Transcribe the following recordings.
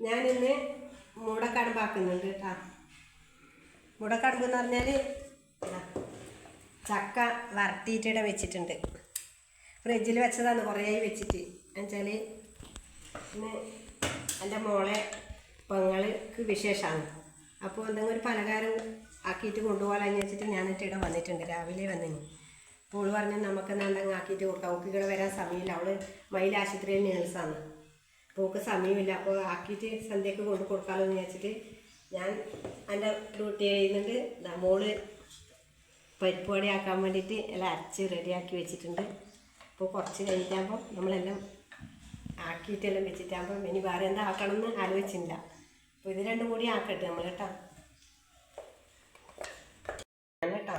ഞാനിന്ന് മുടക്കടമ്പാക്കുന്നുണ്ട് കേട്ടോ. എന്ന് പറഞ്ഞാൽ ചക്ക വരട്ടിയിട്ടിടെ വെച്ചിട്ടുണ്ട്. ഫ്രിഡ്ജിൽ വെച്ചതാണ് കുറേ വെച്ചിട്ട്. എന്നുവെച്ചാൽ ഇന്ന് എന്റെ മോളെ പെങ്ങൾക്ക് വിശേഷമാണ്. അപ്പോൾ എന്തെങ്കിലും ഒരു പലഹാരം ആക്കിയിട്ട് കൊണ്ടുപോകാമെന്ന് വെച്ചിട്ട് ഞാനിട്ട് ഇവിടെ വന്നിട്ടുണ്ട്. രാവിലെ വന്നിന്. അപ്പോൾ ഓൾ പറഞ്ഞു നമുക്ക് എന്തെങ്കിലും ആക്കിയിട്ട് കൊടുക്കാം. അവൾക്ക് വരാൻ സമയമില്ല. അവൾ മയിൽ ആശുപത്രിയിൽ നേഴ്സാണ് അപ്പോൾ സമയമില്ല. അപ്പോൾ ആക്കിയിട്ട് സന്ധ്യക്ക് കൊണ്ട് കൊടുക്കാമല്ലോ എന്ന് വിചാരിച്ചിട്ട് ഞാൻ എന്റെ ഡ്യൂട്ടി ചെയ്യുന്നുണ്ട്. ദാ മോൾ പരിപ്പ് വട ആക്കാൻ വേണ്ടിയിട്ട് എല്ലാം അരച്ച് റെഡിയാക്കി വെച്ചിട്ടുണ്ട്. അപ്പോൾ കുറച്ച് കഴിഞ്ഞിട്ടാകുമ്പോൾ നമ്മളെല്ലാം ആക്കിയിട്ടെല്ലാം വെച്ചിട്ടാകുമ്പോൾ ഇനി വേറെ എന്താ ആക്കണം എന്ന് ആലോചിച്ചില്ല അപ്പോൾ ഇത് രണ്ടും കൂടി ആക്കട്ടെ നമ്മൾ കേട്ടോ. കേട്ടോ.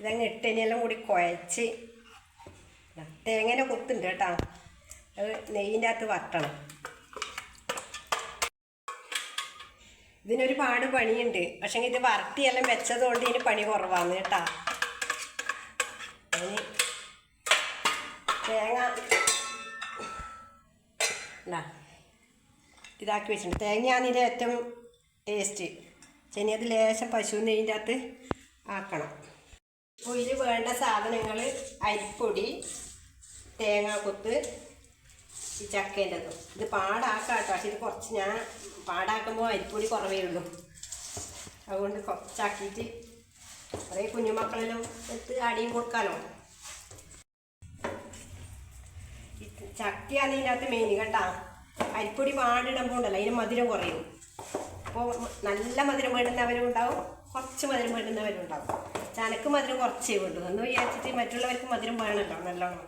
ഇതങ്ങ് ഇട്ടനെല്ലാം കൂടി കുഴച്ച് തേങ്ങേനെ കൊത്തുണ്ട് കേട്ടോ. അത് നെയ്യിന്റെ അകത്ത് വട്ടണം ഇതിനൊരുപാട് പണിയുണ്ട്. പക്ഷേ ഇത് വരട്ടിയെല്ലാം വെച്ചതുകൊണ്ട് ഇതിന് പണി കുറവാണ് കേട്ടാ. തേങ്ങ ഇതാ, ഇതാക്കി വെച്ചിട്ടുണ്ട്. തേങ്ങയാണ് ഇതിന്റെ ഏറ്റവും ടേസ്റ്റ് ചെനി അത് ലേശം പശു നെയ്യിന്റെ അകത്ത് ആക്കണം. അപ്പോൾ ഇതിൽ വേണ്ട സാധനങ്ങൾ അരിപ്പൊടി തേങ്ങാക്കൊത്ത് ഈ ചക്കേന്റെതും. ഇത് പാടാക്കാം കേട്ടോ പക്ഷെ ഇത് കുറച്ച് ഞാൻ പാടാക്കുമ്പോൾ അരിപ്പൊടി കുറവേ ഉള്ളൂ. അതുകൊണ്ട് കുറച്ചാക്കിയിട്ട് കുറേ കുഞ്ഞുമക്കളെല്ലാം എടുത്ത് അടിയും കൊടുക്കാലോ. ചക്കയാണ് ഇതിനകത്ത് മെയിൻ കേട്ടാ അരിപ്പൊടി പാടിടുമ്പോൾ ഉണ്ടല്ലോ അതിന് മധുരം കുറയും. അപ്പോൾ നല്ല മധുരം വേണ്ടുന്നവരും ഉണ്ടാവും കുറച്ച് മധുരം വേണ്ടുന്നവരും ഉണ്ടാവും ചനക്ക് മധുരം കുറച്ചേ വേണ്ടു എന്ന് വിചാരിച്ചിട്ട് മറ്റുള്ളവർക്ക് മധുരം വേണമല്ലോ നല്ലോണം.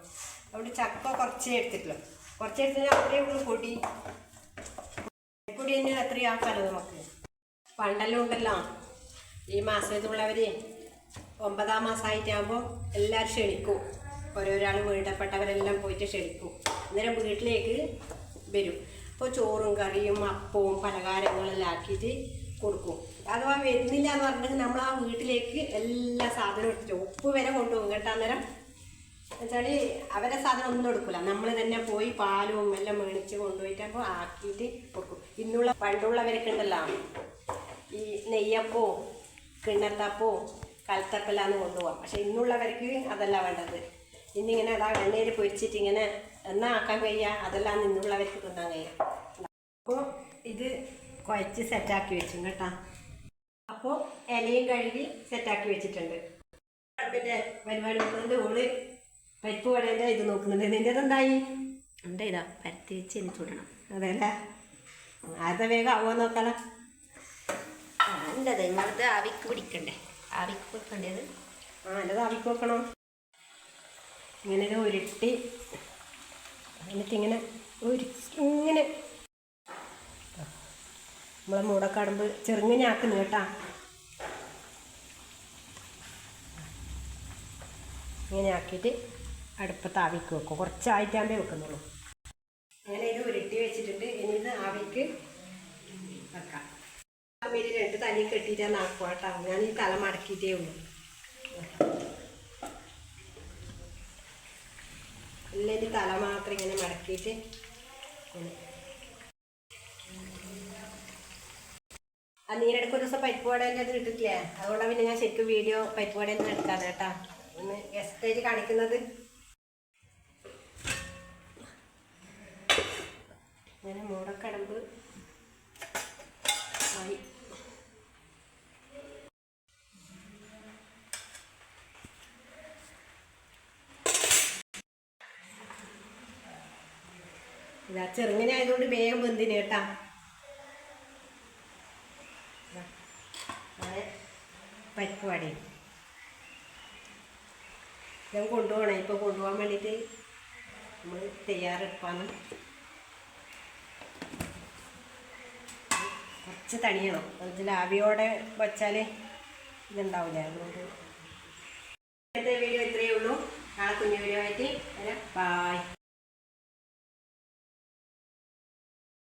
അതുകൊണ്ട് ചക്ക കുറച്ചേ എടുത്തിട്ടുള്ളൂ. കുറച്ച് എടുത്തിട്ട് അത്രയേ ഉള്ളൂ പൊടി. പൊടി തന്നെ അത്രയും ആക്കാലോ നമുക്ക്. പണ്ടെല്ലാം ഉണ്ടല്ലോ. ഈ മാസത്തുള്ളവർ ഒമ്പതാം മാസമായിട്ടാകുമ്പോൾ എല്ലാവരും ക്ഷണിക്കും. ഓരോരാൾ വീടപ്പെട്ടവരെല്ലാം പോയിട്ട് ക്ഷണിക്കും. അന്നേരം വീട്ടിലേക്ക് വരും. അപ്പോൾ ചോറും കറിയും അപ്പവും പലഹാരങ്ങളെല്ലാം ആക്കിയിട്ട് കൊടുക്കും. അഥവാ വരുന്നില്ല എന്ന് പറഞ്ഞിട്ട് നമ്മൾ ആ വീട്ടിലേക്ക് എല്ലാ സാധനവും എടുത്തിട്ട് ഉപ്പ് വരെ കൊണ്ടുപോകും. കേട്ടോ അന്നേരം എന്നുവെച്ചാൽ അവരെ സാധനം ഒന്നും കൊടുക്കില്ല നമ്മൾ തന്നെ പോയി പാലും എല്ലാം മേടിച്ച് കൊണ്ടുപോയിട്ട് അപ്പോൾ ആക്കിയിട്ട് കൊടുക്കും ഇന്നുള്ള പണ്ടുള്ളവരൊക്കെ ഉണ്ടല്ലോ. ഈ നെയ്യപ്പോ കിണ്ണത്തപ്പവും കലത്തപ്പലാന്ന് കൊണ്ടുപോകാം പക്ഷെ ഇന്നുള്ളവർക്ക് അതല്ല വേണ്ടത്. ഇന്നിങ്ങനെ അതാ എണ്ണയിൽ പൊരിച്ചിട്ട് ഇങ്ങനെ എന്നാ ആക്കാൻ കഴിയുക അതെല്ലാം ഇന്നുള്ളവർക്ക് തിന്നാൻ കഴിയുക അപ്പോൾ ഇത് കുഴച്ച് സെറ്റാക്കി വെച്ചു കേട്ടോ. അപ്പോൾ ഇലയും കഴുകി സെറ്റാക്കി വെച്ചിട്ടുണ്ട്. പിന്നെ പരിപാടി നോക്കുന്നുണ്ട് ഓൾ പരിപ്പ് വടേന്റെ ഇത് നോക്കുന്നുണ്ട്. നിന്റെത് എന്തായി എന്റെ ഇതാ പരത്തി വെച്ച് ഇനി ചുടണം. അതെ അല്ലേ ആരുടെ വേഗം ആവുമോ നോക്കാലോ. എന്റെ നിങ്ങളത് ആവിക്ക് പിടിക്കണ്ടേ? ആവിക്ക് പിടിക്കേണ്ടത് ആ എന്റെ ആവിക്ക് വെക്കണം ഇങ്ങനെ ഇത് ഉരുട്ടി. എന്നിട്ട് ഇങ്ങനെ ഇങ്ങനെ. നമ്മളെ മൂടക്കടമ്പ് ചെറുങ്ങനെ ആക്കുന്നു കേട്ടാ. ഇങ്ങനെ ആക്കിയിട്ട് അടുപ്പത്ത് ആവിക്ക് വെക്കും. കുറച്ചായിട്ടാകുമ്പേ വെക്കുന്നുള്ളൂ. അങ്ങനെ ഇത് ഉരുട്ടി വെച്ചിട്ടുണ്ട്. ഇനി ഇത് ആവിക്ക് വെക്കാം. വേണ്ടി രണ്ട് തനി കെട്ടിയിട്ടാണ് ആക്കുക കേട്ടോ. ഞാൻ ഈ തല മടക്കിയിട്ടേ ഉള്ളൂ. അല്ലെങ്കിൽ തല മാത്രം ഇങ്ങനെ മടക്കിയിട്ട് ആ നീരിടക്ക് ഒരു ദിവസം പരിപ്പ് വടേന്റെ അത് ഇട്ടിട്ടില്ലേ? അതുകൊണ്ടാണ് പിന്നെ ഞാൻ ശരിക്കും വീഡിയോ പൈപ്പ് വടേന്ന് എടുക്കാതെ കേട്ടാ. ഒന്ന് ഗസ്റ്റായിട്ട് കാണിക്കുന്നത് അങ്ങനെ മൂടക്കടമ്പ് ആയി. ഇതാ ചെറുങ്ങനെ ആയതുകൊണ്ട് വേഗം വെന്തിന് കേട്ടാ. ഇതാ, പരിപ്പ് വടയും. ഞാൻ കൊണ്ടുപോകണേ. ഇപ്പോൾ കൊണ്ടുപോകാൻ വേണ്ടിയിട്ട് നമ്മൾ തയ്യാറെടുപ്പാണ്. കുറച്ച് തണിയണം അതിൽ ആവിയോടെ വച്ചാൽ ഇതുണ്ടാവില്ല അതുകൊണ്ട് വീഡിയോ ഇത്രയേ ഉള്ളൂ. നാളെ കുഞ്ഞു വീഡിയോ ആയിട്ട് വരാം. ബായ്